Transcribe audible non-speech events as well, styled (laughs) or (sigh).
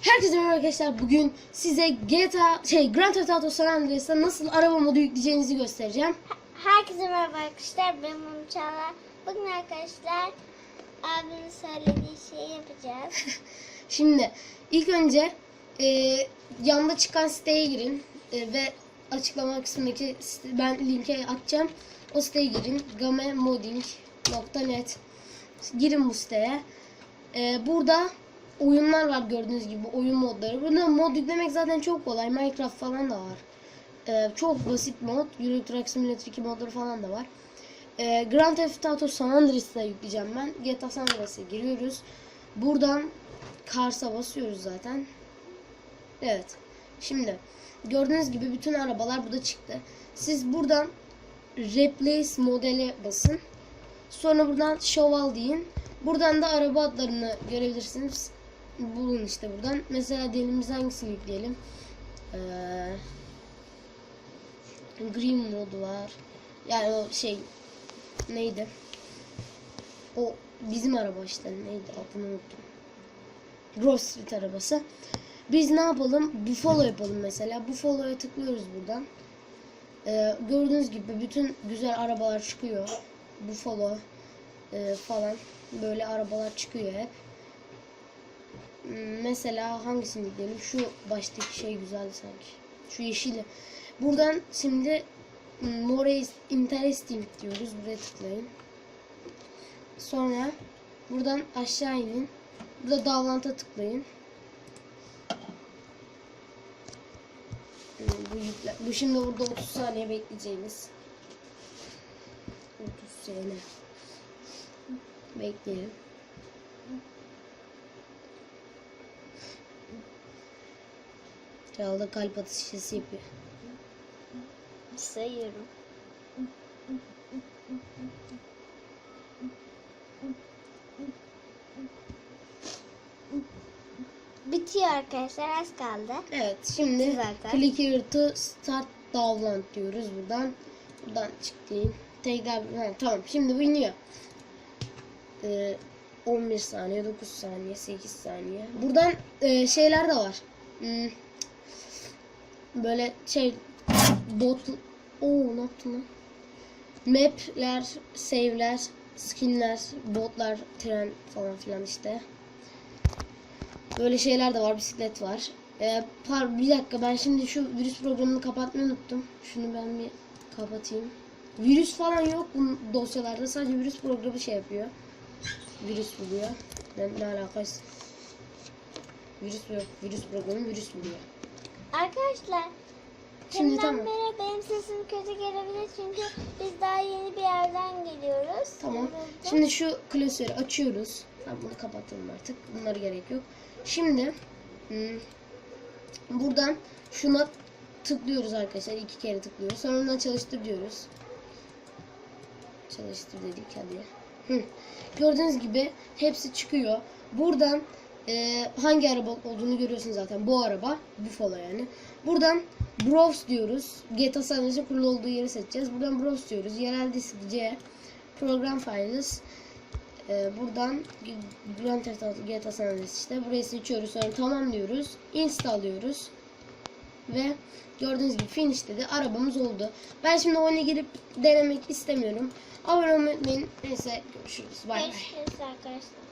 Herkese merhaba arkadaşlar. Bugün size GTA şey Grand Theft Auto San Andreas'ta nasıl araba modu yükleyeceğinizi göstereceğim. Herkese merhaba arkadaşlar. Ben Mum Çağla. Bugün arkadaşlar abimin söylediği şeyi yapacağız. (laughs) Şimdi ilk önce e, yanda çıkan siteye girin E, ve açıklama kısmındaki site- ben linke atacağım. O siteye girin. gamemodding.net Girin bu siteye. E, burada oyunlar var gördüğünüz gibi oyun modları. Burada mod yüklemek zaten çok kolay. Minecraft falan da var. E, çok basit mod. Euro Truck Simulator 2 modları falan da var. E, Grand Theft Auto San Andreas'ta yükleyeceğim ben. GTA San Andreas'a giriyoruz. Buradan Kars'a basıyoruz zaten. Evet. Şimdi gördüğünüz gibi bütün arabalar burada çıktı. Siz buradan Replace modele basın. Sonra buradan Show deyin. Buradan da araba adlarını görebilirsiniz. Bulun işte buradan. Mesela diyelim biz hangisini yükleyelim? Ee, Green modu var. Yani o şey neydi? O bizim araba işte neydi adını unuttum. Street arabası. Biz ne yapalım? Buffalo yapalım mesela. Buffalo'ya tıklıyoruz buradan. Ee, gördüğünüz gibi bütün güzel arabalar çıkıyor. Buffalo e, falan böyle arabalar çıkıyor hep. Mesela hangisini gidelim? Şu baştaki şey güzeldi sanki. Şu yeşili. Buradan şimdi hmm, More interesting diyoruz. Buraya tıklayın. Sonra buradan aşağı inin. Burada davlanta tıklayın. Hmm, Bu, bu şimdi burada 30 saniye bekleyeceğiniz. 30 saniye. Bekleyelim. Çalda kalp atışı yapıyor. Sayıyorum. Bitiyor arkadaşlar az kaldı. Evet şimdi Zaten. click here to start download diyoruz buradan. Buradan çıktı. Tekrar ha, tamam şimdi bu iniyor. Ee, 11 saniye, 9 saniye, 8 saniye. Buradan e, şeyler de var. Hmm, böyle şey bot Oo ne yaptın lan? Map'ler, save'ler, skinler, botlar, tren falan filan işte. Böyle şeyler de var. Bisiklet var. Ee, par bir dakika ben şimdi şu virüs programını kapatmayı unuttum. Şunu ben bir kapatayım. Virüs falan yok bu dosyalarda. Sadece virüs programı şey yapıyor. Virüs buluyor. Ne, ne alakası? Virüs yok. Virüs programı virüs buluyor. Arkadaşlar Şimdi Şimdiden tamam. beri benim sesim kötü gelebilir çünkü biz daha yeni bir yerden geliyoruz. Tamam. Evimizden. Şimdi şu klasörü açıyoruz. Tamam bunu kapatalım artık. Bunlara gerek yok. Şimdi hmm, buradan şuna tıklıyoruz arkadaşlar. iki kere tıklıyoruz. Sonra bundan çalıştır diyoruz. Çalıştır dedik hadi. Hı. Gördüğünüz gibi hepsi çıkıyor. Buradan e, hangi araba olduğunu görüyorsun zaten. Bu araba. Buffalo yani. Buradan Browse diyoruz. GTA San Andreas'ın kurulu olduğu yeri seçeceğiz. Buradan Browse diyoruz. Yerel disk C. Program Files. Ee, buradan Grand Theft Auto GTA San Andreas işte. Burayı seçiyoruz. Sonra tamam diyoruz. Install diyoruz. Ve gördüğünüz gibi finish dedi. Arabamız oldu. Ben şimdi oyuna girip denemek istemiyorum. Abone olmayı unutmayın. Neyse görüşürüz. Bay bay. Arkadaşlar.